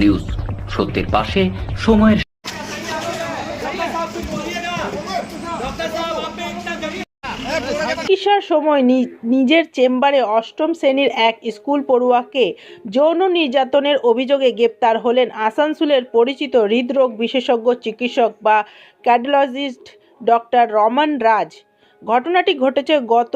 News. সত্যের পাশে সময়ের চিকিৎসার সময় নিজের চেম্বারে অষ্টম শ্রেণির এক স্কুল পড়ুয়াকে যৌন নির্যাতনের অভিযোগে গ্রেপ্তার হলেন আসানসোলের পরিচিত হৃদরোগ বিশেষজ্ঞ চিকিৎসক বা ক্যাডোলজিস্ট ডক্টর রমন রাজ। ঘটনাটি ঘটেছে গত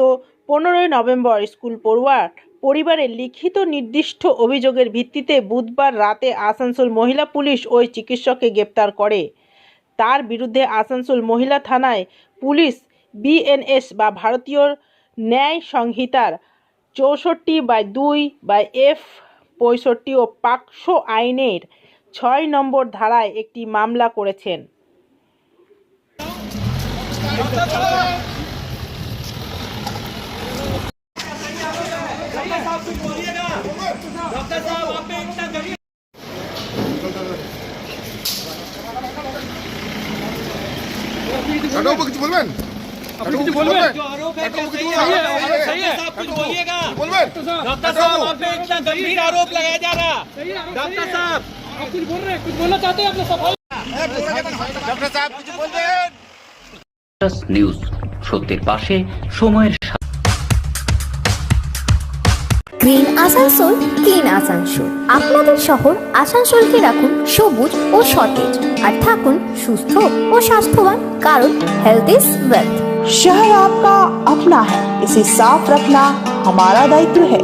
পনেরোই নভেম্বর স্কুল পড়ুয়ার পরিবারের লিখিত নির্দিষ্ট অভিযোগের ভিত্তিতে বুধবার রাতে আসানসোল মহিলা পুলিশ ওই চিকিৎসককে গ্রেপ্তার করে। তার বিরুদ্ধে আসানসোল মহিলা থানায় পুলিশ, বিএনএস বা ভারতীয় ন্যায় সংহিতার চৌষট্টি বাই দুই বাই এফ পঁয়ষট্টি ও পাকশো আইনের ছয় নম্বর ধারায় একটি মামলা করেছেন। ম্যাডাম কিছু বলবেন আপনি কিছু বলবেন आरोप है क्या सही है सही है कुछ बोलिएगा বলবেন डॉक्टर साहब आप पे इतना गंभीर आरोप लगाया जा रहा डॉक्टर साहब आप कुछ बोल रहे हैं कुछ बोलना चाहते हैं अपने सफाई ডক্টর সাহেব কিছু বলবেন নিউজ সত্যের পাশে সময়ের সাথে গ্রিন আসানসোল ক্লিন আসানসোল আপনাদের শহর আসানসোলকে রাখুন সবুজ ও সতেজ আর থাকুন সুস্থ ও স্বাস্থ্যবান কারণ হেলথ ইজ ওয়েলথ शहर आपका अपना है इसे साफ रखना हमारा दायित्व है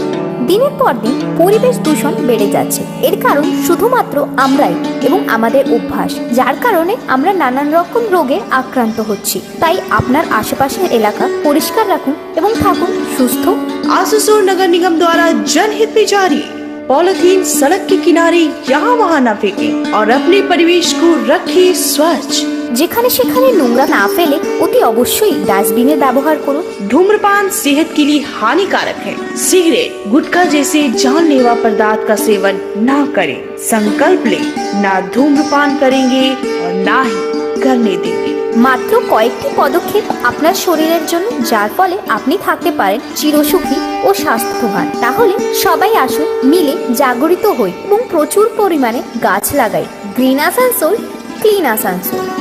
দিনের পর দিন পরিবেশ দূষণ বেড়ে যাচ্ছে এর কারণ শুধুমাত্র আমরাই এবং আমাদের অভ্যাস যার কারণে আমরা নানান রকম রোগে আক্রান্ত হচ্ছি তাই আপনার আশেপাশের এলাকা পরিষ্কার রাখুন এবং থাকুন সুস্থ आसुसोर नगर निगम द्वारा जनहित में जारी पॉलिथीन सड़क के किनारे यहाँ वहाँ न फेंके और अपने परिवेश को रखे स्वच्छ যেখানে সেখানে নোংরা না ফেলে অতি অবশ্যই ডাস্টবিনের ব্যবহার করুন धूम्रपान सेहत के लिए हानिकारक है सिगरेट गुटखा जैसे जानलेवा पदार्थ का सेवन न करें संकल्प ले न धूम्रपान करेंगे और न ही करने देंगे মাত্র কয়েকটি পদক্ষেপ আপনার শরীরের জন্য, যার ফলে আপনি থাকতে পারেন চিরসুখী ও স্বাস্থ্যবান। তাহলে সবাই আসুন, মিলে জাগরিত হই এবং প্রচুর পরিমাণে গাছ লাগাই। Green Asansol, clean Asansol.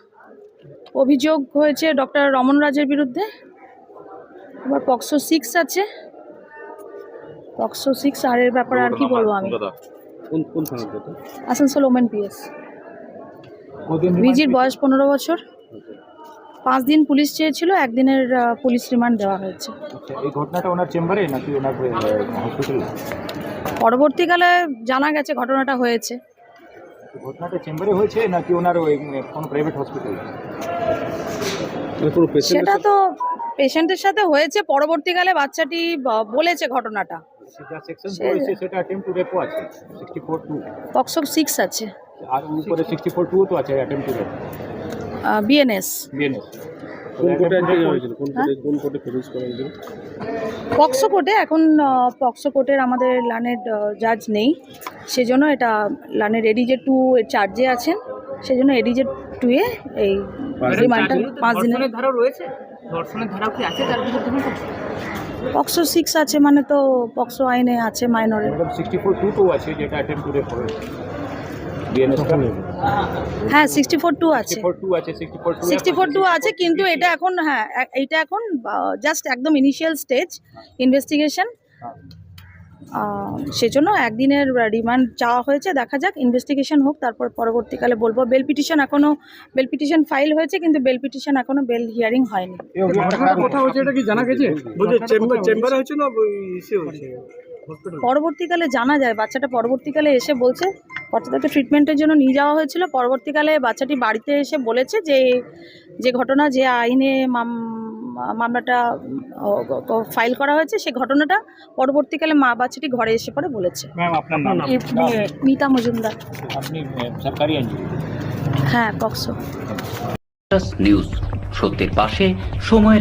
অভিযোগ হয়েছে ডক্টর রমন রাজের বিরুদ্ধে। এবার পক্সো সিক্স আছে। পক্সো সিক্স আর এর ব্যাপারে আর কি বলব আমি? Asansol women PS. ভিজির বয়স পনেরো বছর। পাঁচ দিন পুলিশ চেয়েছিল একদিনের পুলিশ রিমান্ড দেওয়া হয়েছে। আচ্ছা এই ঘটনাটা ওনার চেম্বারে নাকি ওনার হসপিটালে? পরবর্তীকালে জানা গেছে ঘটনাটা হয়েছে। ঘটনাটা চেম্বারে হয়েছে নাকি ওনার ওই কোনো প্রাইভেট হসপিটালে সেটা তো পেশেন্টের সাথে হয়েছে পরবর্তীকালে বাচ্চাটি বলেছে ঘটনাটা। সিক্স আছে আর উপরে সিক্সটি ফোর টু তো আছে attempt to BNS BNS POCSO কোর্টে এখন আহ, পক্সো কোর্টের আমাদের লানের জাজ নেই। সেজন্য এটা লানের এডিজে টু এর চার্জে আছেন। সেজন্য এডিজে টুয়ে এই রিমান্ডটা পাঁচ দিনের ধারা রয়েছে। ধর্ষণের ধারা কি আছে? তার পক্সো সিক্স আছে মানে তো পক্সো আইনে আছে মাইনরের ম্যাডাম সিক্সটি ফোর টু তো আছে যেটা অ্যাটেম্প টু? হবে হ্যাঁ সিক্সটি ফোর টু আছে সিক্সটি ফোর টু আছে কিন্তু এটা এখন হ্যাঁ এ- এইটা এখন জাস্ট একদম ইনিশিয়াল স্টেজ ইনভেস্টিগেশন সেজন্য একদিনের রিমান্ড চাওয়া হয়েছে। দেখা যাক ইনভেস্টিগেশন হোক তারপর পরবর্তীকালে বলব। বেল পিটিশন এখনও বেল পিটিশন ফাইল হয়েছে কিন্তু বেল পিটিশন এখনও বেল হিয়ারিং হয়নি। পরবর্তীকালে জানা যায় বাচ্চাটা পরবর্তীকালে এসে বলছে বাচ্চাটাকে ট্রিটমেন্টের জন্য নিয়ে যাওয়া হয়েছিল। পরবর্তীকালে বাচ্চাটি বাড়িতে এসে বলেছে যে যে ঘটনা যে আইনে মাম- মামলাটা ফাইল করা হয়েছে সে ঘটনাটা পরবর্তীকালে মা বাচ্চাটি ঘরে এসে পরে বলেছে। মিতা মজুমদার। হ্যাঁ পক্সো। নিউজ সত্যের পাশে সময়ের